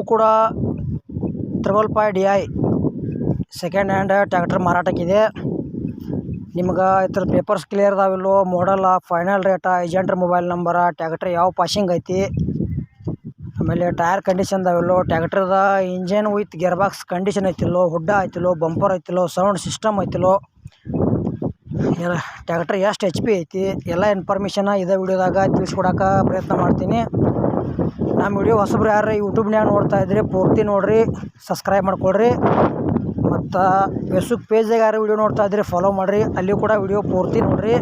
ಇದು ಕೂಡ triple five D I second hand tractor ಮಾರಾಟಕ್ಕಿದೆ. ನಿಮ್ಗೆ ಇದ್ರ ಪೇಪರ್ಸ್ ಕ್ಲಿಯರ್ ಅದಾವಿಲ್ಲೋ ಮಾಡಲ್ಲ ಫೈನಲ್ ರೇಟ ಏಜೆಂಟ್ರ ಮೊಬೈಲ್ ನಂಬರ ಟ್ಯಾಕ್ಟ್ರ್ ಯಾವ ಪಾಶಿಂಗ್ ಐತಿ. ಆಮೇಲೆ ಟೈರ್ ಕಂಡೀಷನ್ ಅದಾವಿಲ್ಲೋ ಟ್ಯಾಕ್ಟ್ರದ engine with gear box condition ಐತಿಲ್ಲೋ ಹುಡ್ಡ ಐತಿಲ್ಲೋ ಬಂಪರ್ ಐತಿಲ್ಲೋ ಸೌಂಡ್ ಸಿಸ್ಟಮ್ ಐತಿಲ್ಲೋ. ಎಲ್ಲ ಟ್ಯಾಕ್ಟ್ರ್ ಎಷ್ಟು ಎಚ್ ಪಿ ಐತಿ, ಎಲ್ಲ ಇನ್ಫಾರ್ಮೇಷನ ಇದೇ ವಿಡಿಯೋದಾಗ ತಿಳಿಸ್ಕೊಡಕ್ಕೆ ಪ್ರಯತ್ನ ಮಾಡ್ತೀನಿ. ನಮ್ಮ ವಿಡಿಯೋ ಹೊಸಬ್ರು ಯಾರು ಯೂಟ್ಯೂಬ್ನಾಗ ನೋಡ್ತಾ ಇದ್ರಿ ಪೂರ್ತಿ ನೋಡಿರಿ ಸಬ್ಸ್ಕ್ರೈಬ್ ಮಾಡ್ಕೊಳ್ರಿ. ಮತ್ತು ಫೇಸ್ಬುಕ್ ಪೇಜಾಗ ಯಾರು ವಿಡಿಯೋ ನೋಡ್ತಾ ಇದ್ರಿ ಫಾಲೋ ಮಾಡಿರಿ. ಅಲ್ಲಿ ಕೂಡ ವಿಡಿಯೋ ಪೂರ್ತಿ ನೋಡಿರಿ.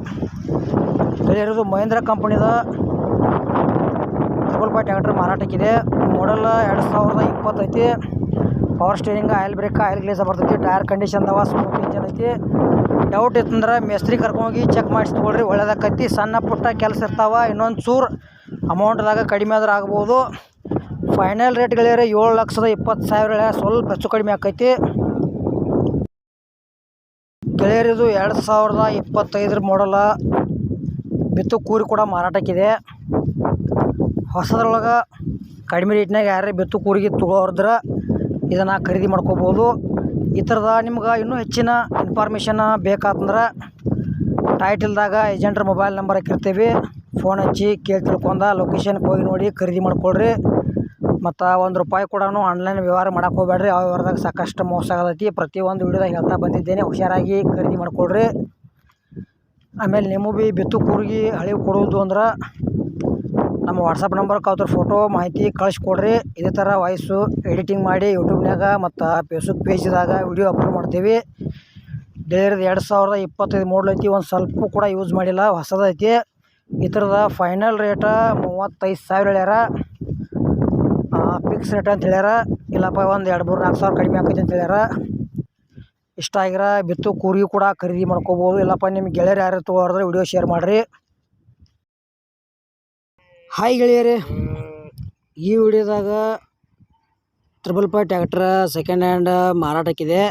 ಇರೋದು ಮಹೇಂದ್ರ ಕಂಪನಿದ ಡಬಲ್ ಫೈ ಟ್ಯಾಕ್ಟ್ರ್ ಮಾರಾಟಕ್ಕಿದೆ ಮಾಡಲ್ ಎರಡು ಸಾವಿರದ ಇಪ್ಪತ್ತೈತಿ power steering oil brake oil ಗ್ಲೇಸ ಬರ್ತೈತಿ. ಟೈರ್ ಕಂಡೀಷನ್ ಅದಾವ ಸ್ಮೂತ್ ಇಂಜನ್ ಐತಿ. ಡೌಟ್ ಇತ್ತಂದ್ರೆ ಮೇಸ್ತ್ರಿ ಕರ್ಕೊಂಡೋಗಿ ಚೆಕ್ ಮಾಡಿಸಿ ತೊಗೊಳ್ರಿ. ಸಣ್ಣ ಪುಟ್ಟ ಕೆಲಸ ಇರ್ತಾವ. ಇನ್ನೊಂದು ಚೂರು ಅಮೌಂಟ್ದಾಗ ಕಡಿಮೆ ಆದ್ರೆ ಆಗ್ಬೋದು. ಫೈನಲ್ ರೇಟ್ಗಳೇ ಏಳು ಲಕ್ಷದ ಇಪ್ಪತ್ತು ಸಾವಿರ ಸ್ವಲ್ಪ ಹೆಚ್ಚು ಕಡಿಮೆ ಆಕೈತಿ. ಗೆಳೆಯರಿದು ಎರಡು ಸಾವಿರದ ಇಪ್ಪತ್ತೈದರ ಮಾಡಲ ಬಿತ್ತು ಕೂರಿ ಕೂಡ ಮಾರಾಟಕ್ಕಿದೆ. ಹೊಸದ್ರೊಳಗೆ ಕಡಿಮೆ ರೇಟ್ನಾಗ ಯಾರೇ ಬೆತ್ತು ಕೂರಿಗೆ ತೊಗೊಳೋದ್ರ ಇದನ್ನು ಖರೀದಿ ಮಾಡ್ಕೋಬೋದು. ಈ ಥರದ ನಿಮ್ಗೆ ಇನ್ನೂ ಹೆಚ್ಚಿನ ಇನ್ಫಾರ್ಮೇಷನ್ ಬೇಕಾತಂದ್ರೆ ಟೈಟಲ್ದಾಗ ಏಜೆಂಟ್ರ ಮೊಬೈಲ್ ನಂಬರ್ ಹಾಕಿರ್ತೀವಿ. ಫೋನ್ ಹಚ್ಚಿ ಕೇಳಿ ತಿಳ್ಕೊಂಡ ಲೊಕೇಶನ್ಗೆ ಹೋಗಿ ನೋಡಿ ಖರೀದಿ ಮಾಡ್ಕೊಳ್ರಿ. ಮತ್ತು ಒಂದು ರೂಪಾಯಿ ಕೂಡ ಆನ್ಲೈನ್ ವ್ಯವಹಾರ ಮಾಡಕ್ಕೆ ಹೋಗ್ಬೇಡ್ರಿ. ಆ ವ್ಯವಹಾರದಾಗ ಸಾಕಷ್ಟು ಮೋಸ ಆಗತೈತಿ. ಪ್ರತಿಯೊಂದು ವಿಡಿಯೋದಾಗ ಹೇಳ್ತಾ ಬಂದಿದ್ದೇನೆ. ಹುಷಾರಾಗಿ ಖರೀದಿ ಮಾಡ್ಕೊಳ್ರಿ. ಆಮೇಲೆ ನಿಮಗೂ ಭೀ ಬಿತ್ತು ಕೂರ್ಗಿ ಹಳಿ ಕೊಡೋದು ಅಂದ್ರೆ ನಮ್ಮ ವಾಟ್ಸಪ್ ನಂಬರ್ ಕಾವ್ತಾರೆ ಫೋಟೋ ಮಾಹಿತಿ ಕಳಿಸ್ಕೊಡ್ರಿ. ಇದೇ ಥರ ವಾಯ್ಸು ಎಡಿಟಿಂಗ್ ಮಾಡಿ ಯೂಟ್ಯೂಬ್ನಾಗ ಮತ್ತು ಫೇಸ್ಬುಕ್ ಪೇಜ್ದಾಗ ವಿಡಿಯೋ ಅಪ್ಲೋಡ್ ಮಾಡ್ತೀವಿ. ಡೇರ್ದು ಎರಡು ಸಾವಿರದ ಇಪ್ಪತ್ತೈದು ಐತಿ. ಒಂದು ಸ್ವಲ್ಪ ಕೂಡ ಯೂಸ್ ಮಾಡಿಲ್ಲ. ಹೊಸದೈತಿ ಈ ಥರದ ಫೈನಲ್ ರೇಟ ಮೂವತ್ತೈದು ಸಾವಿರ ಹೇಳ್ಯಾರ. ಫಿಕ್ಸ್ ರೇಟ್ ಅಂತ ಹೇಳ್ಯಾರ. ಇಲ್ಲಪ್ಪ, ಒಂದು ಎರಡು ಮೂರು ನಾಲ್ಕು ಸಾವಿರ ಕಡಿಮೆ ಆಕೈತಿ ಅಂತ ಹೇಳ್ಯಾರ. ಇಷ್ಟ ಆಗಿರ ಬಿತ್ತು ಕೂರಿ ಕೂಡ ಖರೀದಿ ಮಾಡ್ಕೋಬೋದು. ಇಲ್ಲಪ್ಪ ನಿಮ್ಮ ಗೆಳೆಯರು ಯಾರು ತೊಗೊಳೋದ್ರೆ ವಿಡಿಯೋ ಶೇರ್ ಮಾಡಿರಿ. ಹಾಯ್ ಗೆಳೆಯರೇ. ಈ ವಿಡಿಯೋದಾಗ triple five tractor second hand ಮಾರಾಟಕ್ಕಿದೆ.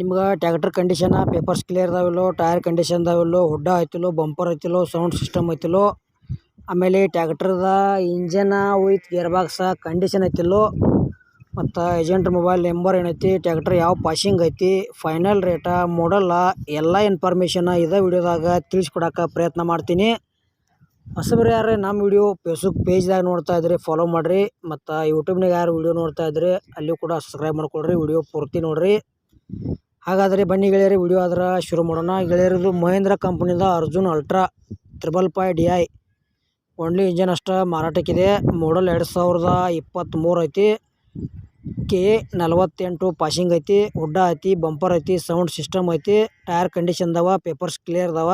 ನಿಮ್ಗೆ ಟ್ಯಾಕ್ಟರ್ ಕಂಡೀಷನ, ಪೇಪರ್ಸ್ ಕ್ಲಿಯರ್ ಅದಾವಿಲ್ಲೋ ಟೈರ್ ಕಂಡೀಷನ್ ಅದಾವಿಲ್ಲೋ ಹುಡ್ಡ ಐತಿಲ್ಲೋ ಬಂಪರ್ ಐತಿಲ್ಲೋ ಸೌಂಡ್ ಸಿಸ್ಟಮ್ ಐತಿಲ್ಲೋ ಆಮೇಲೆ ಟ್ಯಾಕ್ಟ್ರದ ಇಂಜನ ವಿತ್ ಗೇರ್ ಬಾಕ್ಸ ಕಂಡೀಷನ್ ಐತಿಲ್ಲೋ ಮತ್ತು ಏಜೆಂಟ್ ಮೊಬೈಲ್ ನಂಬರ್ ಏನೈತಿ, ಟ್ಯಾಕ್ಟ್ರ್ ಯಾವ ಪಾಸಿಂಗ್ ಐತಿ ಫೈನಲ್ ರೇಟ ಮಾಡಲ್ಲ ಎಲ್ಲ ಇನ್ಫಾರ್ಮೇಷನ್ ಇದೇ ವಿಡಿಯೋದಾಗ ತಿಳಿಸ್ಕೊಡಕ್ಕೆ ಪ್ರಯತ್ನ ಮಾಡ್ತೀನಿ. ಹೊಸಬ್ರು ಯಾರು ನಮ್ಮ ವಿಡಿಯೋ ಫೇಸ್ಬುಕ್ ಪೇಜ್ದಾಗ ನೋಡ್ತಾ ಇದ್ರಿ ಫಾಲೋ ಮಾಡಿರಿ, ಮತ್ತು ಯೂಟ್ಯೂಬ್ನಾಗ ಯಾರು ವಿಡಿಯೋ ನೋಡ್ತಾ ಇದ್ರಿ ಅಲ್ಲಿ ಕೂಡ ಸಬ್ಸ್ಕ್ರೈಬ್ ಮಾಡ್ಕೊಳ್ರಿ ವಿಡಿಯೋ ಪೂರ್ತಿ ನೋಡಿರಿ. ಹಾಗಾದರೆ ಬನ್ನಿ ಗೆಳೆಯರೇ, ವಿಡಿಯೋ ಅದರ ಶುರು ಮಾಡೋಣ. ಗೆಳೆಯರದು Mahindra ಕಂಪ್ನಿದ Arjun ultra triple five D I. Only engine ಅಷ್ಟೇ, ಮಾರಾಟಕ್ಕಿದೆ. ಮಾಡಲ್ ಎರಡು ಸಾವಿರದ ಇಪ್ಪತ್ತ್ಮೂರು ಐತಿ. ಕೆ ನಲವತ್ತೆಂಟು ಪಾಸಿಂಗ್ ಐತಿ, ಉಡ್ಡ ಐತಿ, ಬಂಪರ್ ಐತಿ, ಸೌಂಡ್ ಸಿಸ್ಟಮ್ ಐತಿ. ಟೈರ್ ಕಂಡೀಷನ್ ಅದಾವ, ಪೇಪರ್ಸ್ ಕ್ಲಿಯರ್ ಅದಾವ.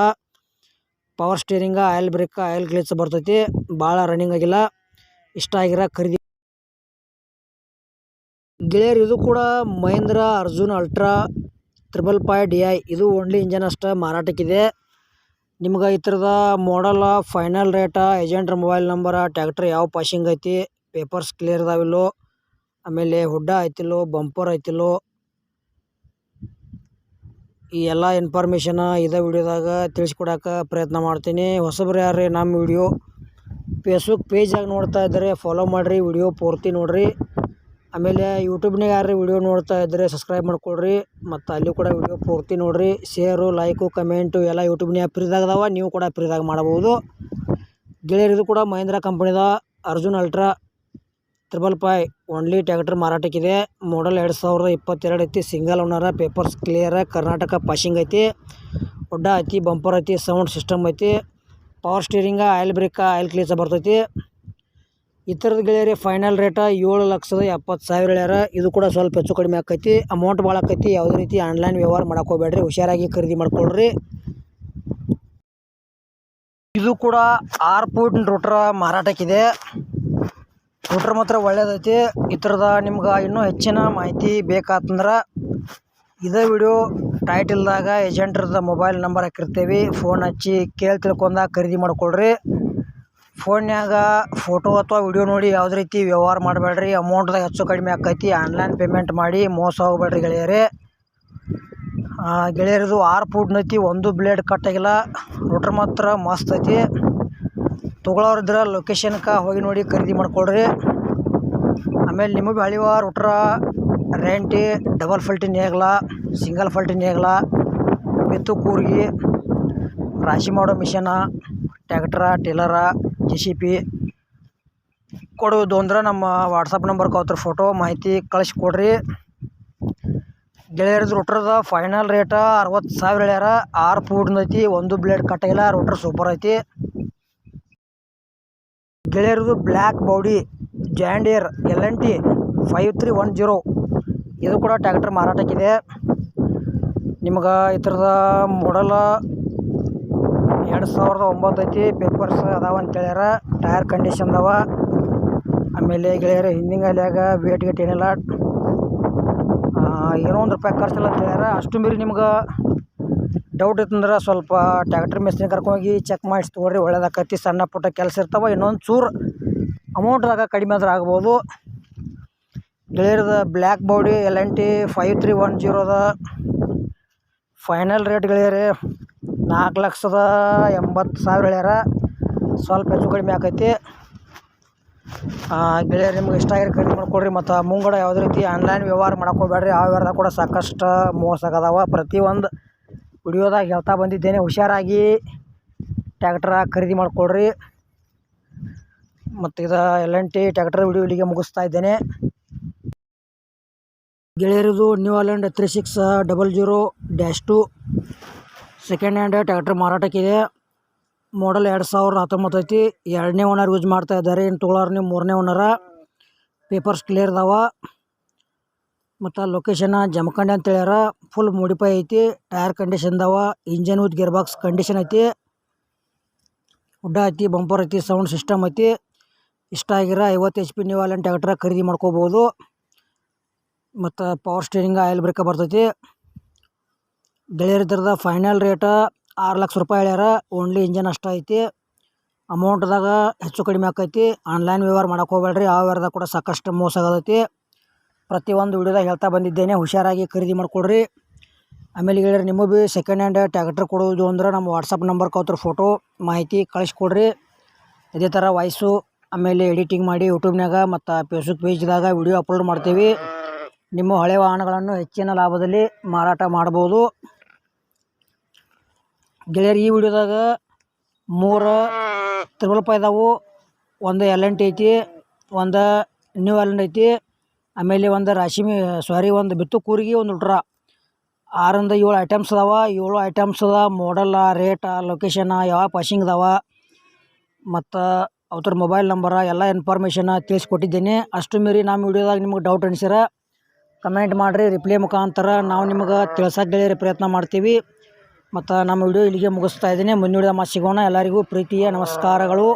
ಪವರ್ ಸ್ಟೀರಿಂಗ, ಆಯಿಲ್ ಬ್ರೇಕ್, ಆಯಿಲ್ ಗ್ಲಿಚ್ ಬರ್ತೈತಿ. ಭಾಳ ರನ್ನಿಂಗ್ ಆಗಿಲ್ಲ. ಇಷ್ಟ ಆಗಿರೋ ಖರೀದಿ ಗೆಳೆಯರು ಇದು ಕೂಡ Mahindra, Arjun, ultra, triple five D I ಇದು ಓನ್ಲಿ ಇಂಜನ್ ಅಷ್ಟೇ ಮಾರಾಟಕ್ಕಿದೆ. ನಿಮ್ಗೆ ಈ ಥರದ ಮಾಡಲ ಫೈನಲ್ ರೇಟ ಏಜೆಂಟ್ರ ಮೊಬೈಲ್ ನಂಬರ ಟ್ಯಾಕ್ಟ್ರ್ ಯಾವ ಪಾಶಿಂಗ್ ಐತಿ ಪೇಪರ್ಸ್ ಕ್ಲಿಯರ್ ಇದಾವಿಲ್ಲೋ ಆಮೇಲೆ ಹುಡ್ಡ ಐತಿಲ್ಲೋ ಬಂಪರ್ ಐತಿಲ್ಲೋ ಈ ಎಲ್ಲ ಇನ್ಫಾರ್ಮೇಷನ ಇದೇ ವಿಡಿಯೋದಾಗ ತಿಳಿಸ್ಕೊಡೋಕೆ ಪ್ರಯತ್ನ ಮಾಡ್ತೀನಿ. ಹೊಸಬ್ರು ಯಾರು ನಮ್ಮ ವಿಡಿಯೋ? ಫೇಸ್ಬುಕ್ ಪೇಜಾಗಿ ನೋಡ್ತಾ ಇದ್ದರೆ ಫಾಲೋ ಮಾಡಿರಿ, ವಿಡಿಯೋ ಪೂರ್ತಿ ನೋಡಿರಿ. ಆಮೇಲೆ ಯೂಟ್ಯೂಬ್ನಾಗ ಯಾರು ವಿಡಿಯೋ ನೋಡ್ತಾ ಇದ್ದರೆ ಸಬ್ಸ್ಕ್ರೈಬ್ ಮಾಡ್ಕೊಳ್ರಿ. ಮತ್ತು ಅಲ್ಲಿ ಕೂಡ ವೀಡಿಯೋ ಪೂರ್ತಿ ನೋಡಿರಿ. ಶೇರು ಲೈಕು ಕಮೆಂಟು ಎಲ್ಲ ಯೂಟ್ಯೂಬ್ನ್ಯಾಗ ಫ್ರೀದಾಗ ಅದಾವ. ನೀವು ಕೂಡ ಫ್ರೀದಾಗ ಮಾಡಬಹುದು. ಗೆಳೆಯರಿದು ಕೂಡ Mahindra ಕಂಪ್ನಿದ Arjun ultra triple five only tractor ಮಾರಾಟಕ್ಕಿದೆ model ಎರಡು ಸಾವಿರದ ಇಪ್ಪತ್ತೆರಡು ಐತಿ. Single owner papers clear Karnataka passing ಐತಿ. ಒಡ್ಡ ಐತಿ ಬಂಪರ್ ಐತಿ ಸೌಂಡ್ ಸಿಸ್ಟಮ್ ಐತಿ. ಪವರ್ ಸ್ಟೀರಿಂಗ ಆಯಿಲ್ ಬ್ರೇಕ ಆಯಿಲ್ ಕ್ಲೀಸ ಬರ್ತೈತಿ. ಈ ಥರದ ಗೆಳೆಯರಿ ಫೈನಲ್ ರೇಟ ಏಳು ಲಕ್ಷದ ಎಪ್ಪತ್ತು ಸಾವಿರ ಹೇಳ್ಯಾರ ಇದು ಕೂಡ ಸ್ವಲ್ಪ ಹೆಚ್ಚು ಕಡಿಮೆ ಆಕೈತಿ. ಅಮೌಂಟ್ ಭಾಳ ಆಕೈತಿ. ಯಾವುದೇ ರೀತಿ ಆನ್ಲೈನ್ ವ್ಯವಹಾರ ಹೋಗ್ಬೇಡ್ರಿ. ಹುಷಾರಾಗಿ ಖರೀದಿ ಮಾಡ್ಕೊಳ್ರಿ. ಇದು ಕೂಡ ಆರು ಫೂಟ್ ರೂಟ್ರ ಮಾರಾಟಕ್ಕಿದೆ. ರೂಟ್ರ್ ಮಾತ್ರ ಒಳ್ಳೇದೈತಿ. ಈ ಥರದ ನಿಮ್ಗೆ ಇನ್ನೂ ಹೆಚ್ಚಿನ ಮಾಹಿತಿ ಬೇಕಾತಂದ್ರೆ ಇದೇ ವಿಡಿಯೋ ಟೈಟಲ್ದಾಗ ಏಜೆಂಟ್ರದ ಮೊಬೈಲ್ ನಂಬರ್ ಹಾಕಿರ್ತೀವಿ. ಫೋನ್ ಹಚ್ಚಿ ಕೇಳಿ ತಿಳ್ಕೊಂಡ ಖರೀದಿ ಮಾಡ್ಕೊಳ್ರಿ. ಫೋನ್ಯಾಗ ಫೋಟೋ ಅಥವಾ ವಿಡಿಯೋ ನೋಡಿ ಯಾವುದೇ ರೀತಿ ವ್ಯವಹಾರ ಮಾಡಬೇಡ್ರಿ ಅಮೌಂಟ್ದಾಗ ಹೆಚ್ಚು ಕಡಿಮೆ ಆಕೈತಿ ಆನ್ಲೈನ್ ಪೇಮೆಂಟ್ ಮಾಡಿ ಮೋಸ ಹೋಗಬೇಡ್ರಿ ಗೆಳೆಯರೇ. ಗೆಳೆಯರದು ಆರು ಫೂಟ್ ಐತಿ ಒಂದು ಬ್ಲೇಡ್ ಕಟ್ ಆಗಿಲ್ಲ ರೂಟ್ರ್ ಮಾತ್ರ ಮಸ್ತ್ ಐತಿ. ತೊಗೊಳೋರಿದ್ರೆ ಲೊಕೇಶನ್ಗೆ ಹೋಗಿ ನೋಡಿ ಖರೀದಿ ಮಾಡ್ಕೊಳ್ರಿ. ಆಮೇಲೆ ನಿಮಗೆ ಅಳಿವ ರೋಟ್ರ ರೆಂಟಿ ಡಬಲ್ ಫಲ್ಟಿ ಹೇಗಲ್ಲ ಸಿಂಗಲ್ ಫಲ್ಟಿನ ಹೇಗಲ್ಲ ಬಿತ್ತು ಕೂರ್ಗಿ, ರಾಶಿ ಮಾಡೋ ಮಿಷನ ಟ್ಯಾಕ್ಟ್ರ ಟೇಲರ ಜೆ ಸಿ ಪಿ ಕೊಡೋದು ಅಂದ್ರೆ ನಮ್ಮ ವಾಟ್ಸಪ್ ನಂಬರ್ ಅವತ್ರ ಫೋಟೋ ಮಾಹಿತಿ ಕಳಿಸಿ ಕೊಡ್ರಿ ಗೆಳೆಯರದು ರೋಟ್ರದ ಫೈನಲ್ ರೇಟ ಅರವತ್ತು ಸಾವಿರ ಹೇಳ್ಯಾರ. ಆರು ಫೂಟ್ನ ಐತಿ, ಒಂದು ಬ್ಲೇಡ್ ಕಟ್ಟಾಗಿಲ್ಲ ರೋಟ್ರ್ ಸೂಪರ್ ಐತಿ. ಗೆಳೆಯರದು black body John Deere L N T five three one zero ಇದು ಕೂಡ ಟ್ಯಾಕ್ಟರ್ ಮಾರಾಟಕ್ಕಿದೆ. ನಿಮ್ಗೆ ಈ ಥರದ ಮಾಡಲ ಎರಡು ಸಾವಿರದ ಒಂಬತ್ತು ಐತಿ ಪೇಪರ್ಸ್ ಅದಾವ ಅಂತ ಹೇಳ್ಯಾರ ಟೈರ್ ಕಂಡೀಷನ್ ಅದಾವ. ಆಮೇಲೆ ಗೆಳೆಯರ, ಹಿಂದಿನ ಅಲ್ಯಾಗ ವೇಟ್ ಗೇಟ್ ಏನಿಲ್ಲ. ಏನೋ ಒಂದು ರೂಪಾಯಿ ಖರ್ಚಿಲ್ಲ ಅಂತ ಹೇಳ್ಯಾರ ಅಷ್ಟು ಮೀರಿ ನಿಮ್ಗೆ ಡೌಟ್ ಇತ್ತಂದ್ರೆ ಸ್ವಲ್ಪ ಟ್ಯಾಕ್ಟ್ರ್ ಮಿಸ್ತ್ರಿ ಕರ್ಕೊಂಡೋಗಿ ಚೆಕ್ ಮಾಡಿಸಿ ತೊಗೊಳ್ರಿ, ಒಳ್ಳೇದಾಕತಿ, ಸಣ್ಣ ಪುಟ್ಟ ಕೆಲಸ ಇರ್ತಾವೆ. ಇನ್ನೊಂದು ಚೂರು ಅಮೌಂಟ್ದಾಗ ಕಡಿಮೆ ಆದ್ರೆ ಆಗ್ಬೋದು. ಗೆಳೆಯರದ black body L N T five three one ಜೀರೋದ final rate ಗೆಳೆಯರಿ ನಾಲ್ಕು ಲಕ್ಷದ ಎಂಬತ್ತು ಸಾವಿರ ಹೇಳ್ಯಾರ. ಸ್ವಲ್ಪ ಹೆಚ್ಚು ಕಡಿಮೆ ಆಕೈತಿ. ಗೆಳೆಯರು, ನಿಮ್ಗೆ ಇಷ್ಟ ಆಗಿರೋ ಖರೀದಿ ಮಾಡ್ಕೊಡ್ರಿ ಮತ್ತು ಮುಂಗಡ ಯಾವುದೇ ರೀತಿ ಆನ್ಲೈನ್ ವ್ಯವಹಾರ ಮಾಡ್ಕೋಬೇಡ್ರಿ ಆ ವ್ಯವಹಾರದಾಗ ಕೂಡ ಸಾಕಷ್ಟು ಮೋಸ ಆಗದಾವ. ಪ್ರತಿಯೊಂದು ವಿಡಿಯೋದಾಗ ಹೇಳ್ತಾ ಬಂದಿದ್ದೇನೆ. ಹುಷಾರಾಗಿ ಟ್ಯಾಕ್ಟ್ರ ಖರೀದಿ ಮಾಡಿಕೊಡ್ರಿ ಮತ್ತು ಇದು L N T tractor video ಇಲ್ಲಿಗೆ ಮುಗಿಸ್ತಾ ಇದ್ದೇನೆ. ಗೆಳೆಯರದು new Holland three six double zero dash two second hand tractor ಮಾರಾಟಕ್ಕಿದೆ. Model ಎರಡು ಸಾವಿರದ ಹತ್ತೊಂಬತ್ತೈತಿ ಎರಡನೇ ಓನರ್ ಯೂಸ್ ಮಾಡ್ತಾ ಇದ್ದಾರೆ. ಇನ್ನು ತೊಗೊಳೋರು ನೀವು ಮೂರನೇ ಓನರ ಪೇಪರ್ಸ್ ಕ್ಲಿಯರ್ ಅದಾವ. ಮತ್ತು ಲೊಕೇಶನ್ ಜಮಖಂಡಿ ಅಂತ ಹೇಳ್ಯಾರ. ಫುಲ್ ಮೋಡಿಫೈ ಐತಿ. ಟೈರ್ ಕಂಡೀಷನ್ ಅದಾವ. Engine with gear box condition ಐತಿ. ಉಡ್ಡ ಐತಿ ಬಂಪರ್ ಐತಿ ಸೌಂಡ್ ಸಿಸ್ಟಮ್ ಐತಿ. ಇಷ್ಟ ಆಗಿರ ಐವತ್ತು ಎಚ್ ಪಿ ನೀವು ಅಲ್ಲಿ ಟ್ಯಾಕ್ಟ್ರ ಖರೀದಿ ಮಾಡ್ಕೋಬೋದು. ಮತ್ತು ಪವರ್ ಸ್ಟೇರಿಂಗ್ ಆಯಿಲ್ ಬ್ರೇಕ ಬರ್ತೈತಿ. ಗೆಳೆಯರ ಥರದ ಫೈನಲ್ ರೇಟ ಆರು ಲಕ್ಷ ರೂಪಾಯಿ ಹೇಳ್ಯಾರ. ಓನ್ಲಿ ಇಂಜನ್ ಅಷ್ಟು ಐತಿ. ಅಮೌಂಟ್ದಾಗ ಹೆಚ್ಚು ಕಡಿಮೆ ಆಕೈತಿ. ಆನ್ಲೈನ್ ವ್ಯವಹಾರ ಮಾಡೋಕೆ ಹೋಗ್ಬೇಡ್ರಿ ಆ ವ್ಯವಹಾರದಾಗ ಕೂಡ ಸಾಕಷ್ಟು ಮೋಸ ಆಗತೈತಿ. ಪ್ರತಿಯೊಂದು ವಿಡಿಯೋದಾಗ ಹೇಳ್ತಾ ಬಂದಿದ್ದೇನೆ. ಹುಷಾರಾಗಿ ಖರೀದಿ ಮಾಡಿಕೊಡ್ರಿ. ಆಮೇಲೆ ಹೇಳಿರಿ ನಿಮಗೆ ಭೀ ಸೆಕೆಂಡ್ ಹ್ಯಾಂಡ್ ಟ್ಯಾಕ್ಟರ್ ಕೊಡೋದು ಅಂದ್ರೆ ನಮ್ಮ ವಾಟ್ಸಪ್ ನಂಬರ್ ಕೌತ್ರ ಫೋಟೋ ಮಾಹಿತಿ ಕಳಿಸ್ಕೊಡ್ರಿ. ಇದೇ ಥರ ವಾಯ್ಸು, ಆಮೇಲೆ ಎಡಿಟಿಂಗ್ ಮಾಡಿ ಯೂಟ್ಯೂಬ್ನಾಗ ಮತ್ತು ಫೇಸ್ಬುಕ್ ಪೇಜ್ದಾಗ ವಿಡಿಯೋ ಅಪ್ಲೋಡ್ ಮಾಡ್ತೀವಿ. ನಿಮ್ಮ ಹಳೆ ವಾಹನಗಳನ್ನು ಹೆಚ್ಚಿನ ಲಾಭದಲ್ಲಿ ಮಾರಾಟ ಮಾಡ್ಬೋದು. ಗೆಳೆಯರು ಈ ವಿಡಿಯೋದಾಗ ಮೂರು ತ್ರಿಬಲ್ ಪೈ ಇದಾವು ಒಂದು ಎಲ್ ಎನ್ ಟಿ ಐತಿ, ಒಂದು ನ್ಯೂ ಎಲ್ ಎನ್ ಐತಿ, ಆಮೇಲೆ ಒಂದು ರಾಶಿ ಸಾರಿ, ಒಂದು ಬಿತ್ತು ಕೂರಿಗೆ ಒಂದು ಉಲ್ಟ್ರ. ಆರಿಂದ ಏಳು ಐಟಮ್ಸ್ ಅದಾವ. ಏಳು ಐಟಮ್ಸ್ ಅದ ಮಾಡಲ್ಲ ರೇಟ ಲೊಕೇಶನ ಯಾವ ಪಾಶಿಂಗ್ ಅದಾವ. ಮತ್ತು ಅವ್ರ ಮೊಬೈಲ್ ನಂಬರ ಎಲ್ಲ ಇನ್ಫಾರ್ಮೇಷನ್ ತಿಳಿಸ್ಕೊಟ್ಟಿದ್ದೀನಿ. ಅಷ್ಟು ಮೀರಿ ನಮ್ಮ ವಿಡಿಯೋದಾಗ ನಿಮ್ಗೆ ಡೌಟ್ ಅನಿಸಿರ ಕಮೆಂಟ್ ಮಾಡಿರಿ ರಿಪ್ಲೈ ಮುಖಾಂತರ ನಾವು ನಿಮ್ಗೆ ತಿಳಿಸಕ್ಕೆ ಪ್ರಯತ್ನ ಮಾಡ್ತೀವಿ. ಮತ್ತು ನಮ್ಮ ವಿಡಿಯೋ ಇಲ್ಲಿಗೆ ಮುಗಿಸ್ತಾ ಇದ್ದೀನಿ. ಮುಂದಿನ ವಿಡಿಯೋ ಮತ್ತೆ ಸಿಗೋಣ. ಎಲ್ಲರಿಗೂ ಪ್ರೀತಿಯ ನಮಸ್ಕಾರಗಳು.